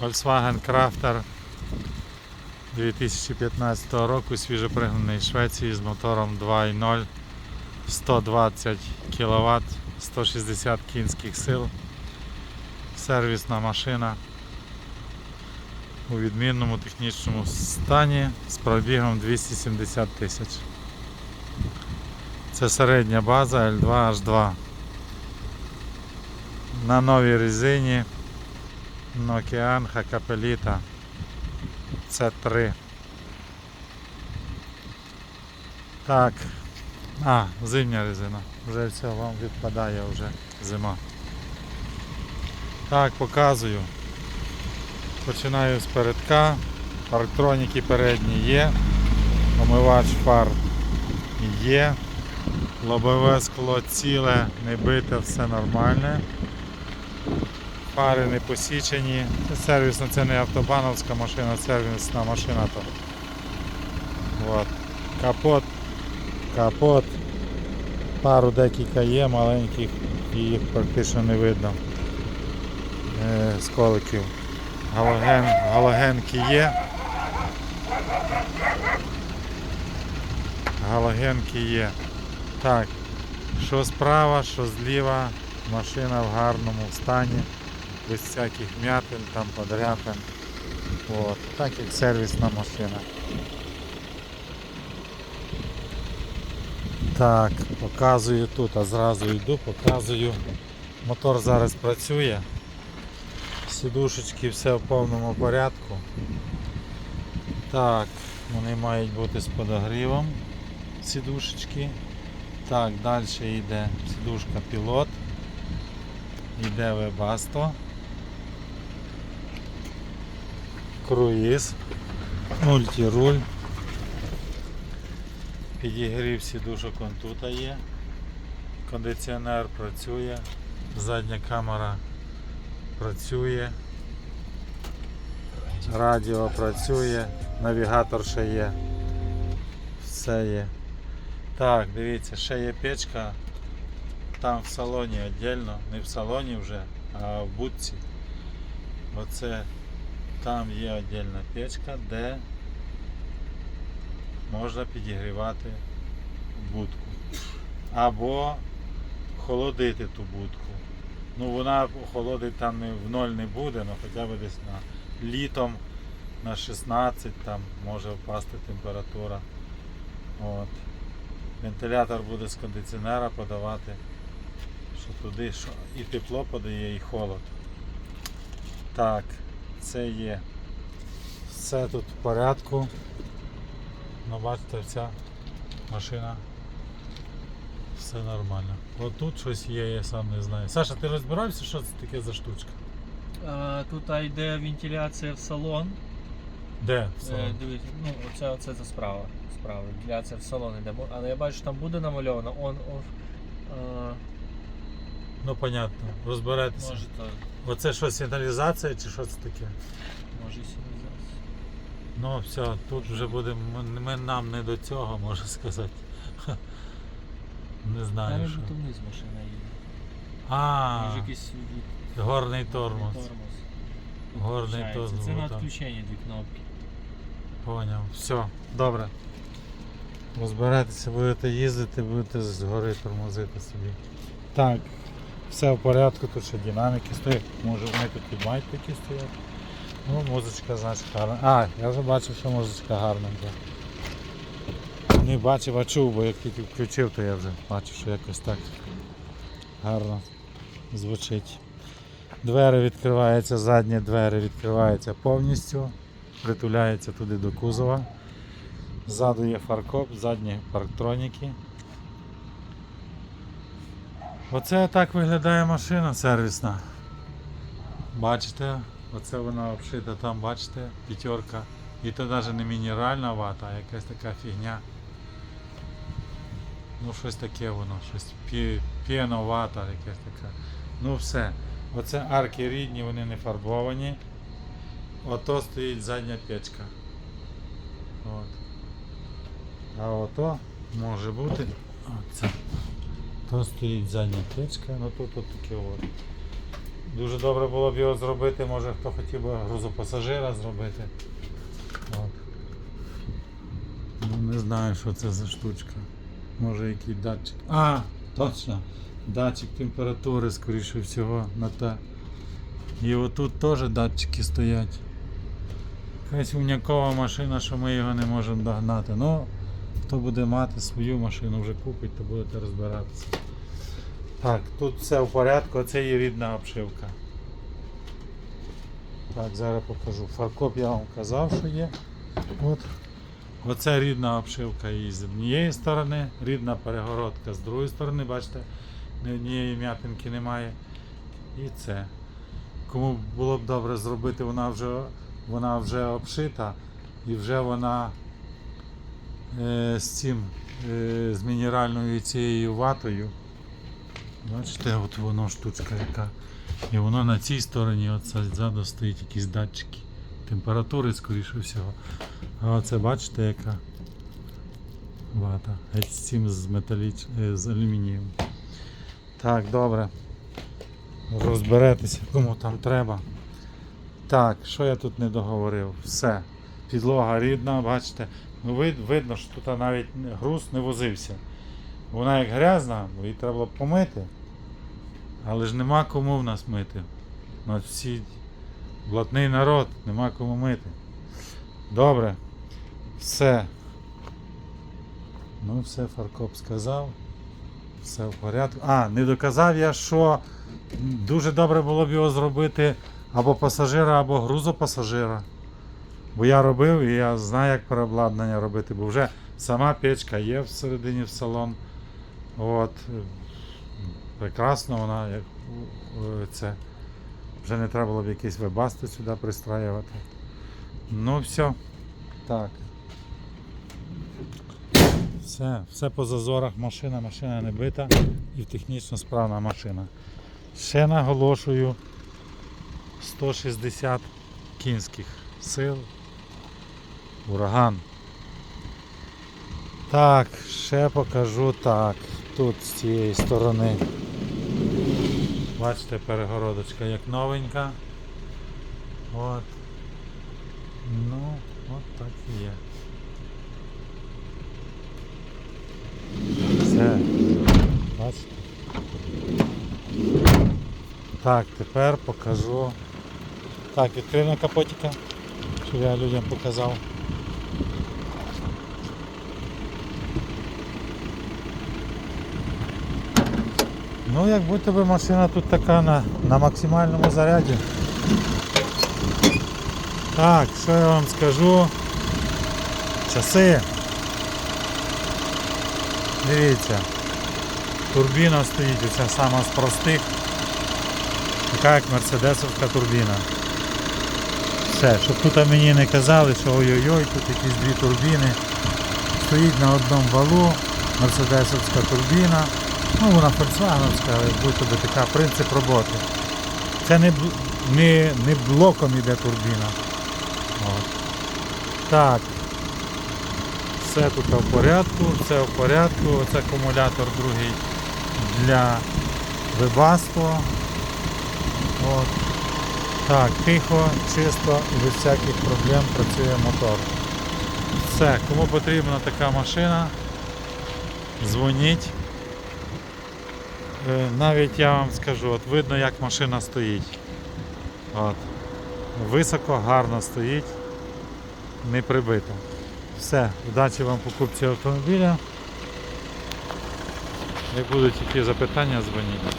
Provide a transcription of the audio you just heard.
Volkswagen Crafter 2015 року, свіжопригнаний Швеції з мотором 2.0, 120 кВт, 160 кінських сил. Сервісна машина у відмінному технічному стані з пробігом 270 тисяч. Це середня база L2H2. На новій резині Nokian Hakapelita C3. Так. А, зимня резина. Вже все, вам відпадає вже зима. Так, показую. Починаю з передка. Парктроніки передні є. Омивач фар є. Лобове скло ціле, не бите, все нормальне. Фари не посічені. Це сервісна, це не автобановська машина, сервісна машина то. От. Капот. Капот. Пару декілька є, маленьких, і їх практично не видно. Е, сколиків. Галоген, галогенки є. Галогенки є. Так, що справа, що зліва, машина в гарному стані, без всяких м'ятин, там подряпин. От, так як сервісна машина. Так, показую тут, а зразу йду, показую. Мотор зараз працює. Сідушечки все в повному порядку. Так, вони мають бути з подогрівом. Сідушечки. Так, далі йде сідушка пілот. Йде вебасто. Круїз. Мультируль. Підігрів сідушок он тут є. Кондиціонер працює. Задня камера працює. Радіо працює, навігатор ще є. Все є. Так, дивіться, ще є печка. Там в салоні віддільно, не в салоні вже, а в будці. Оце там є віддільна печка, де можна підігрівати будку. Або холодити ту будку. Ну вона охолодить там в ноль не буде, але хоча б десь на літом на 16 там може впасти температура. От. Вентилятор буде з кондиціонера подавати, що туди що і тепло подає, і холод. Так, це є. Все тут в порядку. Ну бачите, ця машина. Все нормально. От тут щось є, я сам не знаю. Саша, ти розбирався, що це таке за штучка? Е, Тут йде вентиляція в салон. Де? в Е. Дивіться, ну оце, оце це справа. Справа. Вентиляція в салон йде. Але я бачу, що там буде намальовано on off. Е, Ну понятно, розберетеся. може то, Оце що, сигналізація чи що це таке? може і сигналізація. Ну все, тут вже буде, ми, ми нам не до цього, можна сказати. Не знаю як що. будто вниз машина їде. А, Може якийсь від- горний тормоз. тормоз. Горний Включається. тормоз. Це на отам. відключення дві кнопки. Поняв. Все, добре. Розберетеся, будете їздити, будете згори тормозити собі. Так, все в порядку, тут ще динаміки стоять. Може вони тут і мають такі стоять. Ну, музичка, значить, гарна. А, я вже бачив, що музичка гарненька. Не бачив, а чув, бо як тільки включив, то я вже бачив, що якось так гарно звучить. Двері відкриваються, задні двері відкриваються повністю притуляється туди до кузова. Ззаду є фаркоп, задні парктроніки. Оце так виглядає машина сервісна. Бачите, оце вона обшита там, бачите, п'ятерка. І то навіть не мінеральна вата, а якась така фігня. Ну щось таке воно, щось пі, піновата, якась така. Ну все. Оце арки рідні, вони не фарбовані. Ото стоїть задня печка. От. А ото може бути. Оце. То стоїть задня печка, ну тут от таке от. Дуже добре було б його зробити, може хто хотів би грузопасажира зробити. От. Ну не знаю, що це за штучка. Може який датчик. А, точно. Датчик температури, скоріше всього, на те. І отут теж датчики стоять. Якась унякова машина, що ми його не можемо догнати. Ну, хто буде мати свою машину, вже купить, то будете розбиратися. Так, тут все в порядку, це є рідна обшивка. Так, зараз покажу. Фаркоп я вам казав, що є. От. Оце рідна обшивка її з однієї сторони, рідна перегородка з другої сторони, бачите, ні однієї м'ятинки немає. І це. Кому було б добре зробити, вона вже, вона вже обшита і вже вона з цим, е, з мінеральною цією ватою. Бачите, от воно штучка яка. І воно на цій стороні, от ззаду стоїть якісь датчики. Температури, скоріше всього. А оце бачите, яка вата. Геть з цим з металіч... е, з алюмінієм. Так, добре. Розберетеся, кому там треба. Так, що я тут не договорив? Все. Підлога рідна, бачите. Ну, вид, видно, що тут навіть груз не возився. Вона як грязна, бо її треба було помити. Але ж нема кому в нас мити. У нас всі блатний народ, нема кому мити. Добре. Все. Ну, все, Фаркоп сказав. Все в порядку. А, не доказав я, що дуже добре було б його зробити або пасажира, або грузопасажира. Бо я робив і я знаю, як переобладнання робити, бо вже сама печка є всередині в салон. От. Прекрасно вона як е, це. Вже не треба було б якийсь вебасти сюди пристраювати. Ну все. Так. Все, все по зазорах машина, машина не бита і технічно справна машина. Ще наголошую 160 кінських сил. Ураган. Так, ще покажу так. Тут з цієї сторони. Бачите, перегородочка як новенька. От. Ну, от так і є. Все. Бачите? Так, тепер покажу. Так, відкрив на капотика, щоб я людям показав. Ну, як будто би машина тут така на, на максимальному заряді. Так, що я вам скажу? Часи. Дивіться. Турбіна стоїть, оця сама з простих. Така як мерседесовська турбіна. Все, щоб тут мені не казали, що ой-ой-ой, тут якісь дві турбіни. Стоїть на одному валу, мерседесовська турбіна. Ну, вона фольксвагеновська, але будь-то би така принцип роботи. Це не, не, не блоком іде турбіна. От. Так. Все тут в порядку, все в порядку. Оце акумулятор другий для вебасто. От. Так, тихо, чисто і без всяких проблем працює мотор. Все, кому потрібна така машина, дзвоніть. Е, Навіть я вам скажу, от видно як машина стоїть. От. Високо, гарно стоїть, не прибито. Все, удачі вам покупці автомобіля. Як будуть які запитання, дзвоніть.